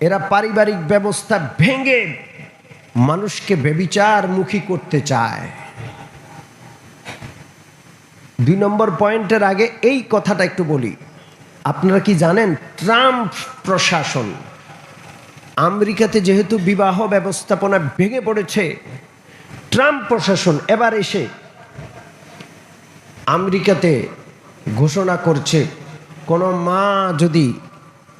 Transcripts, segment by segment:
এরা পারিবারিক ব্যবস্থা ভেঙে মানুষকে বেবিচার মুখী করতে চায়। দুই নম্বর পয়েন্টের আগে এই কথাটা একটু বলি। আপনারা কি জানেন, ট্রাম্প প্রশাসন আমেরিকাতে যেহেতু বিবাহ ব্যবস্থাপনা ভেঙে পড়েছে, ট্রাম্প প্রশাসন এবার এসে আমেরিকাতে ঘোষণা করছে, কোনো মা যদি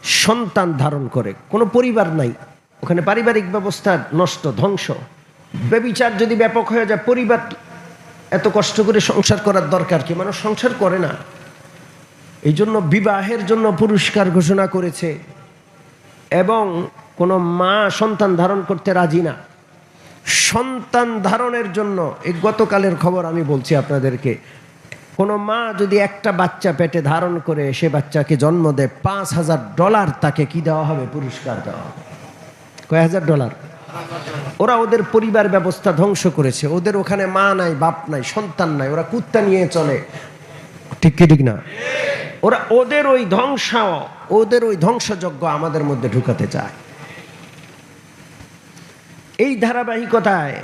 সন্তান ধারণ করে। কোনো পরিবার নাই। ওখানে পারিবারিক ব্যবস্থা নষ্ট, ধ্বংস। ব্যবিচার যদি ব্যাপক হয়ে যায়, পরিবার এত কষ্ট করে সংসার করার দরকার কি? মানুষ সংসার করে না। এই জন্য বিবাহের জন্য পুরস্কার ঘোষণা করেছে। এবং কোনো মা সন্তান ধারণ করতে রাজি না। সন্তান ধারণের জন্য এই গতকালের খবর আমি বলছি আপনাদেরকে। কোনো মা যদি একটা বাচ্চা পেটে ধারণ করে, সে বাচ্চাকে জন্ম দেয়, পাঁচ হাজার ডলার তাকে কি দেওয়া হবে? পুরস্কার দেওয়া হবে। কয় হাজার ডলার? ওরা ওদের পরিবার ব্যবস্থা ধ্বংস করেছে। ওদের ওখানে মা নাই, বাপ নাই, সন্তান নাই, ওরা কুত্তা নিয়ে চলে। ঠিক কি, ঠিক না? ওরা ওদের ওই ধ্বংস, ওদের ওই ধ্বংসযজ্ঞ আমাদের মধ্যে ঢুকাতে চায়। এই ধারাবাহিকতায়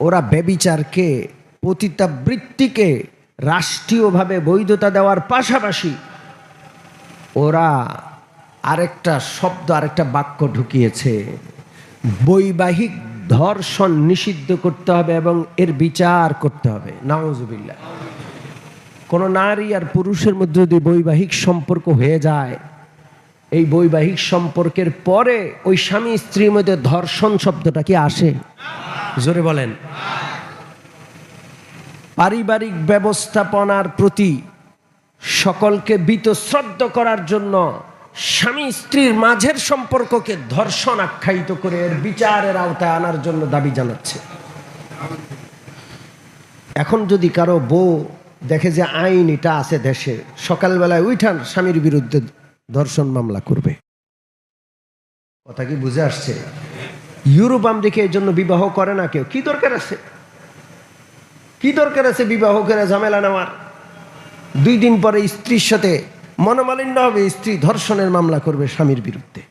ওরা ব্যবিচারকে পতিতাবৃত্তিকে রাষ্ট্রীয়ভাবে বৈধতা দেওয়ার পাশাপাশি ওরা আরেকটা শব্দ, আরেকটা বাক্য ঢুকিয়েছে। বৈবাহিক ধর্ষণ নিষিদ্ধ করতে হবে এবং এর বিচার করতে হবে। নাউজুবিল্লাহ। কোনো নারী আর পুরুষের মধ্যে যদি বৈবাহিক সম্পর্ক হয়ে যায়, এই বৈবাহিক সম্পর্কের পরে ওই স্বামী স্ত্রীর মধ্যে ধর্ষণ শব্দটা কি আসে? জোরে বলেন। পারিবারিক ব্যবস্থাপনার প্রতি সকলকে বিতশ্রদ্ধ করার জন্য স্বামী স্ত্রীর মাঝের সম্পর্ককে ধর্ষণ আখ্যায়িত করে এর বিচারের আওতায় আনার জন্য দাবি জানাচ্ছে। এখন যদি কারও বউ দেখে যে আইন এটা আছে দেশে, সকালবেলায় উঠান, স্বামীর বিরুদ্ধে ধর্ষণ মামলা করবে। কথা কি বুঝে আসছে? ইউরোপ, আমেরিকা এই জন্য বিবাহ করে না কেউ? কি দরকার আছে? কি দরকার আছে বিবাহ করে ঝামেলা নেওয়ার? দুই দিন পরে স্ত্রীর সাথে মনোমালিন্য হবে, স্ত্রী ধর্ষণের মামলা করবে স্বামীর বিরুদ্ধে।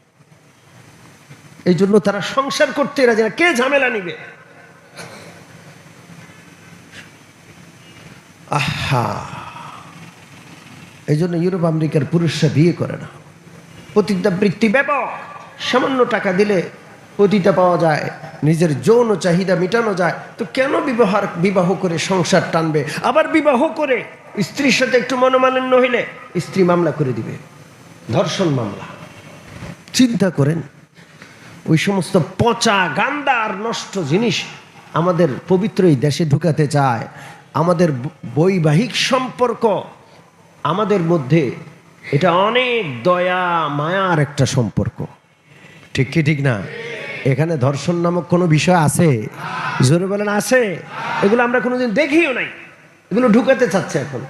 এই জন্য তারা সংসার করতে রাজি না। কে ঝামেলা নিবে? আহা! এই জন্য ইউরোপ আমেরিকার পুরুষরা বিয়ে করে না। পতিতাবৃত্তি ব্যাপক। সামান্য টাকা দিলে পতিতা পাওয়া যায়, নিজের যৌন চাহিদা মেটানো যায়, তো কেন বিবাহার, বিবাহ করে সংসার টানবে? আবার বিবাহ করে স্ত্রীর সাথে একটু মনোমালিন্য হইলে স্ত্রী মামলা করে দিবে। ধর্ষণ মামলা। চিন্তা করেন, ওই সমস্ত পচা গান্দা আর নষ্ট জিনিস আমাদের পবিত্র এই দেশে ঢুকাতে চায়, আমাদের বৈবাহিক সম্পর্ক, আমাদের মধ্যে এটা অনেক দয়া, মায়ার একটা সম্পর্ক। ঠিক কি, ঠিক না? এখানে ধর্ষণ নামক কোনো বিষয় আছে? জোরে বলেন, আছে। এগুলো আমরা কোনোদিন দেখিও নাই। এগুলো ঢুকাতে চাচ্ছে এখন।